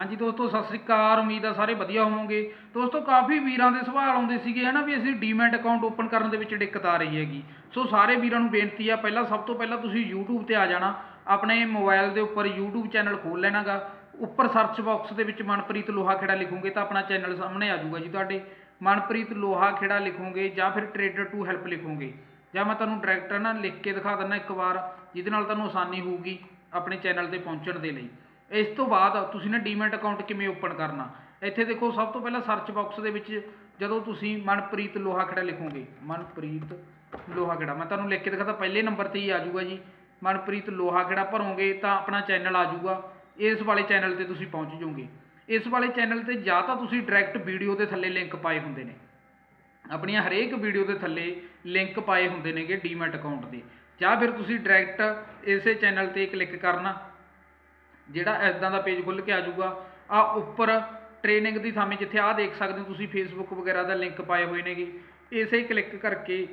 ਹਾਂਜੀ ਦੋਸਤੋ, ਸਤਿ ਸ੍ਰੀ ਅਕਾਲ। ਉਮੀਦ ਆ ਸਾਰੇ ਵਧੀਆ ਹੋਵੋਗੇ। ਦੋਸਤੋ, ਕਾਫੀ ਵੀਰਾਂ ਦੇ ਸਵਾਲ ਆਉਂਦੇ ਸੀਗੇ, ਹਨਾ, ਵੀ ਅਸੀਂ ਡੀਮੈਟ ਅਕਾਊਂਟ ਓਪਨ ਕਰਨ ਦੇ ਵਿੱਚ ਦਿੱਕਤ ਆ ਰਹੀ ਹੈਗੀ। ਸੋ ਸਾਰੇ ਵੀਰਾਂ ਨੂੰ ਬੇਨਤੀ ਆ, ਪਹਿਲਾਂ ਸਭ ਤੋਂ ਪਹਿਲਾਂ ਤੁਸੀਂ YouTube ਤੇ ਆ ਜਾਣਾ। ਆਪਣੇ ਮੋਬਾਈਲ ਦੇ ਉੱਪਰ YouTube ਚੈਨਲ ਖੋਲ ਲੈਣਾਗਾ। ਉੱਪਰ ਸਰਚ ਬਾਕਸ ਦੇ ਵਿੱਚ ਮਨਪ੍ਰੀਤ ਲੋਹਾ ਖੇੜਾ ਲਿਖੋਗੇ ਤਾਂ ਆਪਣਾ ਚੈਨਲ ਸਾਹਮਣੇ ਆ ਜਾਊਗਾ ਜੀ ਤੁਹਾਡੇ। ਮਨਪ੍ਰੀਤ ਲੋਹਾ ਖੇੜਾ ਲਿਖੋਗੇ ਜਾਂ ਫਿਰ ਟ੍ਰੇਡਰ ਟੂ ਹੈਲਪ ਲਿਖੋਗੇ। ਜਾਂ ਮੈਂ ਤੁਹਾਨੂੰ ਡਾਇਰੈਕਟ ਨਾ ਲਿਖ ਕੇ ਦਿਖਾ ਦਿੰਦਾ ਇੱਕ ਵਾਰ, ਜਿਹਦੇ ਨਾਲ ਤੁਹਾਨੂੰ ਆਸਾਨੀ ਹੋਊਗੀ ਆਪਣੇ ਚੈਨਲ ਤੇ ਪਹੁੰਚਣ ਦੇ ਲਈ। ਇਸ ਤੋਂ ਬਾਅਦ ਤੁਸੀਂ ਨਾ ਡੀਮੈਟ ਅਕਾਊਂਟ ਕਿਵੇਂ ਓਪਨ ਕਰਨਾ? ਇੱਥੇ ਦੇਖੋ ਸਭ ਤੋਂ ਪਹਿਲਾਂ ਸਰਚ ਬਾਕਸ ਦੇ ਵਿੱਚ ਜਦੋਂ ਤੁਸੀਂ ਮਨਪ੍ਰੀਤ ਲੋਹਾ ਖੇੜਾ ਲਿਖੋਗੇ, ਮਨਪ੍ਰੀਤ ਲੋਹਾ ਖੇੜਾ ਮੈਂ ਤੁਹਾਨੂੰ ਲਿਖ ਕੇ ਦਿਖਾਤਾ, ਪਹਿਲੇ ਨੰਬਰ ਤੇ ਹੀ ਆ ਜਾਊਗਾ ਜੀ। ਮਨਪ੍ਰੀਤ ਲੋਹਾ ਖੇੜਾ ਭਰੋਗੇ ਤਾਂ ਆਪਣਾ ਚੈਨਲ ਆ ਜਾਊਗਾ। ਇਸ ਵਾਲੇ ਚੈਨਲ ਤੇ ਤੁਸੀਂ ਪਹੁੰਚ ਜਾਓਗੇ। ਇਸ ਵਾਲੇ ਚੈਨਲ ਤੇ ਜਾਂ ਤਾਂ ਤੁਸੀਂ ਡਾਇਰੈਕਟ ਵੀਡੀਓ ਦੇ ਥੱਲੇ ਲਿੰਕ ਪਾਏ ਹੁੰਦੇ ਨੇ। ਆਪਣੀਆਂ ਹਰੇਕ ਵੀਡੀਓ ਦੇ ਥੱਲੇ ਲਿੰਕ ਪਾਏ ਹੁੰਦੇ ਨੇਗੇ ਡੀਮੈਟ ਅਕਾਊਂਟ ਦੇ। ਜਾਂ ਫਿਰ ਤੁਸੀਂ ਡਾਇਰੈਕਟ ਇਸੇ ਚੈਨਲ ਤੇ ਕਲਿੱਕ ਕਰਨਾ। ਜਿਹੜਾ ਐਦਾਂ ਦਾ ਪੇਜ ਖੁੱਲ ਕੇ ਆ ਜਾਊਗਾ ਆ ਉੱਪਰ ਟ੍ਰੇਨਿੰਗ ਦੀ ਥਾਮੇ ਜਿੱਥੇ ਆ ਦੇਖ ਸਕਦੇ ਹੋ ਤੁਸੀਂ ਫੇਸਬੁੱਕ ਵਗੈਰਾ ਦਾ ਲਿੰਕ ਪਾਏ ਹੋਏ ਨੇਗੇ। ਇਸੇ ਕਲਿੱਕ ਕਰਕੇ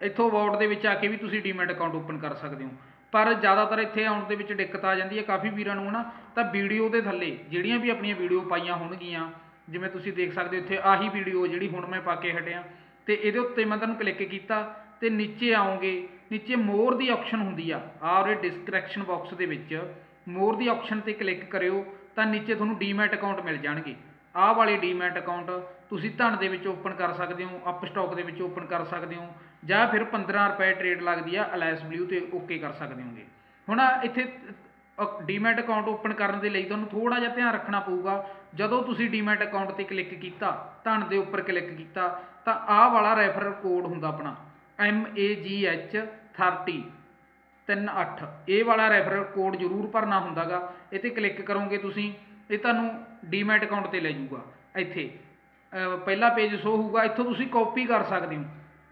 ਇੱਥੋਂ ਅਬਾਊਟ ਦੇ ਵਿੱਚ ਆ ਕੇ ਵੀ ਤੁਸੀਂ ਡੀਮੈਟ ਅਕਾਊਂਟ ਓਪਨ ਕਰ ਸਕਦੇ ਹੋ। ਪਰ ਜ਼ਿਆਦਾਤਰ ਇੱਥੇ ਆਉਣ ਦੇ ਵਿੱਚ ਦਿੱਕਤ ਆ ਜਾਂਦੀ ਹੈ, ਕਾਫੀ ਵੀਰਾਂ ਨੂੰ ਹਨਾ, ਤਾਂ ਵੀਡੀਓ ਦੇ ਥੱਲੇ ਜਿਹੜੀਆਂ ਵੀ ਆਪਣੀਆਂ ਵੀਡੀਓ ਪਾਈਆਂ ਹੋਣਗੀਆਂ, ਜਿਵੇਂ ਤੁਸੀਂ ਦੇਖ ਸਕਦੇ ਹੋ ਇੱਥੇ ਆਹੀ ਵੀਡੀਓ ਜਿਹੜੀ ਹੁਣ ਮੈਂ ਪਾ ਕੇ ਹਟਿਆ, ਤੇ ਇਹਦੇ ਉੱਤੇ ਮੈਂ ਤੁਹਾਨੂੰ ਕਲਿੱਕ ਕੀਤਾ, ਤੇ ਨੀਚੇ ਆਉਂਗੇ ਨੀਚੇ ਮੋਰ ਦੀ ਆਪਸ਼ਨ ਹੁੰਦੀ ਆ ਆ ਉਹਦੇ ਡਿਸਕ੍ਰਿਪਸ਼ਨ ਬਾਕਸ ਦੇ ਵਿੱਚ। ਮੋਰ ਦੀ ਆਪਸ਼ਨ ਤੇ ਕਲਿੱਕ ਕਰਿਓ, ਤਾਂ ਨੀਚੇ ਤੁਹਾਨੂੰ ਡੀਮੈਟ ਅਕਾਊਂਟ ਮਿਲ ਜਾਣਗੇ। ਆਹ ਵਾਲੇ ਡੀਮੈਟ ਅਕਾਊਂਟ ਤੁਸੀਂ ਧਨ ਦੇ ਵਿੱਚ ਓਪਨ ਕਰ ਸਕਦੇ ਹੋ ਅਪ ਸਟਾਕ ਦੇ ਵਿੱਚ ਓਪਨ ਕਰ ਸਕਦੇ ਹੋ, ਜਾਂ ਫਿਰ 15 ਰੁਪਏ ਟ੍ਰੇਡ ਲੱਗਦੀ ਆ ਅਲਾਈਸ ਬਲੂ ਤੇ ਓਕੇ ਕਰ ਸਕਦੇ ਹੋਗੇ। ਹੁਣ ਇੱਥੇ ਡੀਮੈਟ ਅਕਾਊਂਟ ਓਪਨ ਕਰਨ ਦੇ ਲਈ ਤੁਹਾਨੂੰ ਥੋੜਾ ਜਿਹਾ ਧਿਆਨ ਰੱਖਣਾ ਪਊਗਾ। ਜਦੋਂ ਤੁਸੀਂ ਡੀਮੈਟ ਅਕਾਊਂਟ ਤੇ ਕਲਿੱਕ ਕੀਤਾ, ਧਨ ਦੇ ਉੱਪਰ ਕਲਿੱਕ ਕੀਤਾ, ਤਾਂ ਆਹ ਵਾਲਾ ਰੈਫਰਲ ਕੋਡ ਹੁੰਦਾ ਆਪਣਾ, M A G H 30 38 ਇਹ ਵਾਲਾ ਰੈਫਰਲ ਕੋਡ ਜ਼ਰੂਰ ਭਰਨਾ ਹੁੰਦਾਗਾ। ਇਹ ਤੇ ਕਲਿੱਕ ਕਰੋਗੇ ਤੁਸੀਂ, ਇਹ ਤੁਹਾਨੂੰ ਡੀਮੈਟ ਅਕਾਊਂਟ ਤੇ ਲੈ ਜਾਊਗਾ। ਇੱਥੇ। ਪਹਿਲਾ ਪੇਜ ਸ਼ੋ ਹੋਊਗਾ। ਇੱਥੋਂ ਤੁਸੀਂ ਕਾਪੀ ਕਰ ਸਕਦੇ ਹੋ।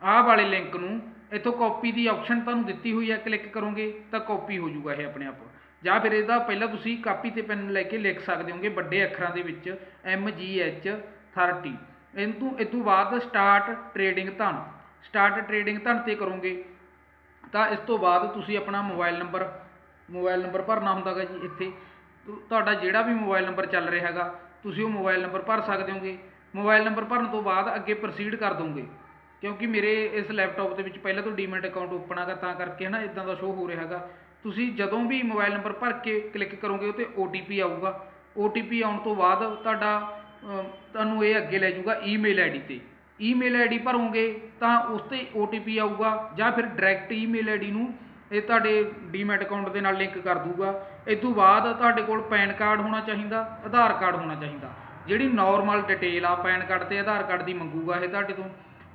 ਆਹ ਵਾਲੇ ਲਿੰਕ ਨੂੰ, ਇੱਥੋਂ ਕਾਪੀ ਦੀ ਆਪਸ਼ਨ ਤੁਹਾਨੂੰ ਦਿੱਤੀ ਹੋਈ ਹੈ। ਕਲਿੱਕ ਕਰੋਗੇ ਤਾਂ ਕਾਪੀ ਹੋ ਜਾਊਗਾ ਇਹ ਆਪਣੇ ਆਪ। ਜਾਂ ਫਿਰ ਇਹਦਾ ਪਹਿਲਾਂ ਤੁਸੀਂ ਕਾਪੀ ਤੇ ਪੈਨ ਲੈ ਕੇ ਲਿਖ ਸਕਦੇ ਹੋਗੇ ਵੱਡੇ ਅੱਖਰਾਂ ਦੇ ਵਿੱਚ, M ਜੀ H 30 ਇਹਨੂੰ ਇਹ ਤੋਂ ਬਾਅਦ start trading Dhan. Start trading Dhan ਤੇ ਕਰੋਗੇ। ਤਾਂ ਇਸ ਤੋਂ ਬਾਅਦ ਤੁਸੀਂ ਆਪਣਾ ਮੋਬਾਈਲ ਨੰਬਰ ਮੋਬਾਈਲ ਨੰਬਰ ਭਰਨਾ ਹੁੰਦਾ ਗਾ ਜੀ ਇੱਥੇ। ਤੁ- ਤੁਹਾਡਾ ਜਿਹੜਾ ਵੀ ਮੋਬਾਈਲ ਨੰਬਰ ਚੱਲ ਰਿਹਾ ਹੈਗਾ, ਤੁਸੀਂ ਉਹ ਮੋਬਾਈਲ ਨੰਬਰ ਭਰ ਸਕਦੇ ਹੋਗੇ। ਮੋਬਾਈਲ ਨੰਬਰ ਭਰਨ ਤੋਂ ਬਾਅਦ ਅੱਗੇ ਪ੍ਰੋਸੀਡ ਕਰ ਦੋਗੇ। ਕਿਉਂਕਿ ਮੇਰੇ ਇਸ ਲੈਪਟਾਪ ਦੇ ਵਿੱਚ ਪਹਿਲਾਂ ਤੋਂ ਡੀਮੈਟ ਅਕਾਊਂਟ ਓਪਨ ਹੈਗਾ ਤਾਂ ਕਰਕੇ ਹੈ ਨਾ ਇਦਾਂ ਦਾ ਸ਼ੋਅ ਹੋ ਰਿਹਾ ਹੈਗਾ। ਤੁਸੀਂ ਜਦੋਂ ਵੀ ਮੋਬਾਈਲ ਨੰਬਰ ਭਰ ਕੇ ਕਲਿੱਕ ਕਰੋਗੇ, ਉਹ ਤੇ OTP ਆਊਗਾ। OTP ਆਉਣ ਤੋਂ ਬਾਅਦ ਤੁਹਾਡਾ ਤੁਹਾਨੂੰ ਇਹ ਅੱਗੇ ਲੈ ਜਾਊਗਾ ਈਮੇਲ ਆਈਡੀ ਤੇ। ਈਮੇਲ ਆਈਡੀ ਭਰੋਗੇ ਤਾਂ ਉਸ ਤੇ OTP ਆਊਗਾ ਜਾਂ ਫਿਰ ਡਾਇਰੈਕਟ ਈਮੇਲ ਆਈਡੀ ਨੂੰ ਇਹ ਤੁਹਾਡੇ ਡੀਮੈਟ ਅਕਾਊਂਟ ਦੇ ਨਾਲ ਲਿੰਕ ਕਰ ਦੂਗਾ ਇਸ ਤੋਂ ਬਾਅਦ ਤੁਹਾਡੇ ਕੋਲ ਪੈਨ ਕਾਰਡ ਹੋਣਾ ਚਾਹੀਦਾ, ਆਧਾਰ ਕਾਰਡ ਹੋਣਾ ਚਾਹੀਦਾ। ਜਿਹੜੀ ਨਾਰਮਲ ਡਿਟੇਲ ਆ ਪੈਨ ਕਾਰਡ ਤੇ ਆਧਾਰ ਕਾਰਡ ਦੀ ਮੰਗੂਗਾ ਇਹ ਤੁਹਾਡੇ ਤੋਂ।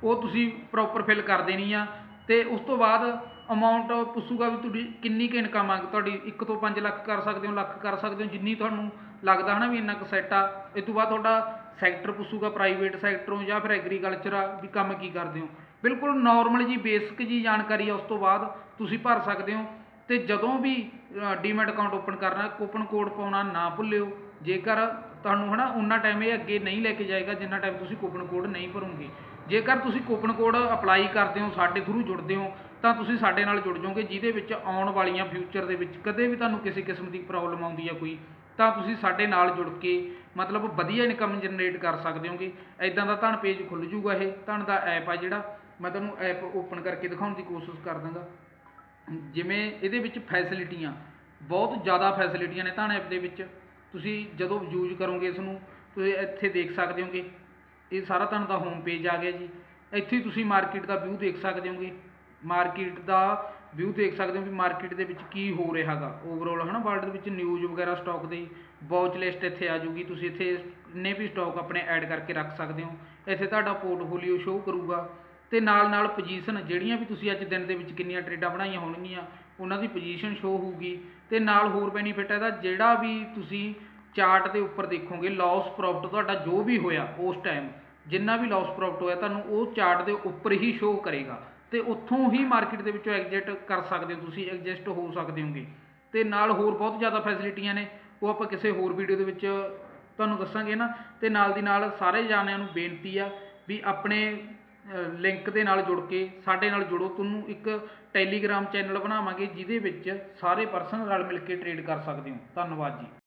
ਉਹ ਤੁਸੀਂ ਪ੍ਰੋਪਰ ਫਿਲ ਕਰ ਦੇਣੀ ਆ ਤੇ ਉਸ ਤੋਂ ਬਾਅਦ ਅਮਾਉਂਟ ਪੁੱਛੂਗਾ ਵੀ ਤੁਹਾਡੀ ਕਿੰਨੀ ਕੁ ਇਨਕਮ ਆ, ਤੁਹਾਡੀ 1 ਤੋਂ 5 ਲੱਖ ਕਰ ਸਕਦੇ ਹੋ, ਲੱਖ ਕਰ ਸਕਦੇ ਹੋ, ਜਿੰਨੀ ਤੁਹਾਨੂੰ ਲੱਗਦਾ ਹਨਾ ਵੀ ਇੰਨਾ ਕੁ ਸੈੱਟ ਆ। ਇਹ ਤੋਂ ਬਾਅਦ ਤੁਹਾਡਾ ਸੈਕਟਰ ਪੁੱਛੂਗਾ ਪ੍ਰਾਈਵੇਟ ਸੈਕਟਰੋਂ ਜਾਂ ਫਿਰ ਐਗਰੀਕਲਚਰ ਆ ਵੀ ਕੰਮ ਕੀ ਕਰਦੇ ਹੋ। ਬਿਲਕੁਲ ਨਾਰਮਲ ਜੀ ਬੇਸਿਕ ਜੀ ਜਾਣਕਾਰੀ ਆ, ਉਸ ਤੋਂ ਬਾਅਦ ਤੁਸੀਂ ਭਰ ਸਕਦੇ ਹੋ। ਤੇ ਜਦੋਂ ਵੀ ਡੀਮੈਟ ਅਕਾਊਂਟ ਓਪਨ ਕਰਨਾ ਕੂਪਨ ਕੋਡ ਪਾਉਣਾ ਨਾ ਭੁੱਲਿਓ। ਜੇਕਰ ਤੁਹਾਨੂੰ ਹਨਾ ਉਨਾ ਟਾਈਮ ਇਹ ਅੱਗੇ ਨਹੀਂ ਲੈ ਕੇ ਜਾਏਗਾ, ਜਿੰਨਾ ਟਾਈਮ ਤੁਸੀਂ ਕੂਪਨ ਕੋਡ ਨਹੀਂ ਭਰੋਗੇ। ਜੇਕਰ ਤੁਸੀਂ ਕੂਪਨ ਕੋਡ ਅਪਲਾਈ ਕਰਦੇ ਹੋ, ਸਾਡੇ ਥਰੂ ਜੁੜਦੇ ਹੋ, ਤਾਂ ਤੁਸੀਂ ਸਾਡੇ ਨਾਲ ਜੁੜ ਜਾਓਗੇ, ਜਿਹਦੇ ਵਿੱਚ ਆਉਣ ਵਾਲੀਆਂ ਫਿਊਚਰ ਦੇ ਵਿੱਚ ਕਦੇ ਵੀ ਤੁਹਾਨੂੰ ਕਿਸੇ ਕਿਸਮ ਦੀ ਪ੍ਰੋਬਲਮ ਆਉਂਦੀ ਹੈ ਕੋਈ। ਤਾਂ ਤੁਸੀਂ ਸਾਡੇ ਨਾਲ ਜੁੜ ਕੇ ਮਤਲਬ ਵਧੀਆ ਇਨਕਮ ਜਨਰੇਟ ਕਰ ਸਕਦੇ ਹੋਗੇ। ਐਦਾਂ ਦਾ ਧਨ ਪੇਜ ਖੁੱਲ ਜੂਗਾ ਇਹ। ਧਨ ਦਾ ਐਪ ਆ ਜਿਹੜਾ। ਮੈਂ ਤੁਹਾਨੂੰ ਐਪ ਓਪਨ ਕਰਕੇ ਦਿਖਾਉਣ ਦੀ ਕੋਸ਼ਿਸ਼ ਕਰ ਦਾਂਗਾ। ਜਿਵੇਂ ਇਹਦੇ ਵਿੱਚ ਫੈਸਿਲਿਟੀਆਂ ਬਹੁਤ ਜ਼ਿਆਦਾ ਫੈਸਿਲਿਟੀਆਂ ਨੇ ਧਨ ਐਪ ਦੇ ਵਿੱਚ। ਤੁਸੀਂ ਜਦੋਂ ਯੂਜ਼ ਕਰੋਗੇ ਇਸ ਨੂੰ ਤੁਸੀਂ ਇੱਥੇ ਦੇਖ ਸਕਦੇ ਹੋਗੇ। ਇਹ ਸਾਰਾ ਤੁਹਾਨੂੰ ਦਾ ਹੋਮ ਪੇਜ ਆ ਗਿਆ ਜੀ। ਇੱਥੇ ਤੁਸੀਂ ਮਾਰਕੀਟ ਦਾ ਵਿਊ ਦੇਖ ਸਕਦੇ ਹੋਗੇ। ਮਾਰਕੀਟ ਦਾ ਵਿਊ ਦੇਖ ਸਕਦੇ ਹੋ ਵੀ ਮਾਰਕੀਟ ਦੇ ਵਿੱਚ ਕੀ ਹੋ ਰਿਹਾ ਹੈਗਾ ਓਵਰਆਲ ਹਨਾ ਵਰਲਡ ਦੇ ਵਿੱਚ ਨਿਊਜ਼ ਵਗੈਰਾ ਸਟਾਕ ਦੀ ਵਾਚ ਲਿਸਟ ਇੱਥੇ ਆ ਜੂਗੀ ਤੁਸੀਂ ਇੱਥੇ ਇੰਨੇ ਵੀ ਸਟਾਕ ਆਪਣੇ ਐਡ ਕਰਕੇ ਰੱਖ ਸਕਦੇ ਹੋ। ਇੱਥੇ ਤੁਹਾਡਾ ਪੋਰਟਫੋਲੀਓ ਸ਼ੋਅ ਕਰੂਗਾ। ਤੇ ਨਾਲ ਨਾਲ ਪੋਜੀਸ਼ਨ ਜਿਹੜੀਆਂ ਵੀ ਤੁਸੀਂ ਅੱਜ ਦਿਨ ਦੇ ਵਿੱਚ ਕਿੰਨੀਆਂ ਟਰੇਡਾਂ ਬਣਾਈਆਂ ਹੋਣਗੀਆਂ, ਉਹਨਾਂ ਦੀ ਪੋਜੀਸ਼ਨ ਸ਼ੋਅ ਹੋਊਗੀ। ਤੇ ਨਾਲ ਹੋਰ ਬੈਨੀਫਿਟ ਇਹਦਾ, ਜਿਹੜਾ ਵੀ ਤੁਸੀਂ ਚਾਰਟ ਦੇ ਉੱਪਰ ਦੇਖੋਗੇ ਲਾਸ ਪ੍ਰੋਫਿਟ ਤੁਹਾਡਾ ਜੋ ਵੀ ਹੋਇਆ ਉਸ ਟਾਈਮ ਜਿੰਨਾ ਵੀ ਲਾਸ ਪ੍ਰੋਫਿਟ ਹੋਇਆ, ਤੁਹਾਨੂੰ ਉਹ ਚਾਰਟ ਦੇ ਉੱਪਰ ਹੀ ਸ਼ੋਅ ਕਰੇਗਾ। ਤੇ ਉੱਥੋਂ ਹੀ ਮਾਰਕੀਟ ਦੇ ਵਿੱਚੋਂ ਐਗਜ਼ਿਟ ਕਰ ਸਕਦੇ ਹੋ ਤੁਸੀਂ ਐਗਜ਼ਿਸਟ ਹੋ ਸਕਦੇ ਹੋਗੇ। ਤੇ ਨਾਲ ਹੋਰ ਬਹੁਤ ਜ਼ਿਆਦਾ ਫੈਸਿਲਿਟੀਆਂ ਨੇ, ਉਹ ਆਪਾਂ ਕਿਸੇ ਹੋਰ ਵੀਡੀਓ ਦੇ ਵਿੱਚ ਤੁਹਾਨੂੰ ਦੱਸਾਂਗੇ ਨਾ। ਤੇ ਨਾਲ ਦੀ ਨਾਲ ਸਾਰੇ ਜਾਣਿਆਂ ਨੂੰ ਬੇਨਤੀ ਆ ਵੀ ਆਪਣੇ ਲਿੰਕ ਦੇ ਨਾਲ ਜੁੜ ਕੇ, ਸਾਡੇ ਨਾਲ ਜੁੜੋ। ਤੁਹਾਨੂੰ ਇੱਕ ਟੈਲੀਗ੍ਰਾਮ ਚੈਨਲ ਬਣਾਵਾਂਗੇ, ਜਿਹਦੇ ਵਿੱਚ ਸਾਰੇ ਪਰਸਨ ਰਲ ਮਿਲ ਕੇ ਟ੍ਰੇਡ ਕਰ ਸਕਦੇ ਹੋ। ਧੰਨਵਾਦ ਜੀ।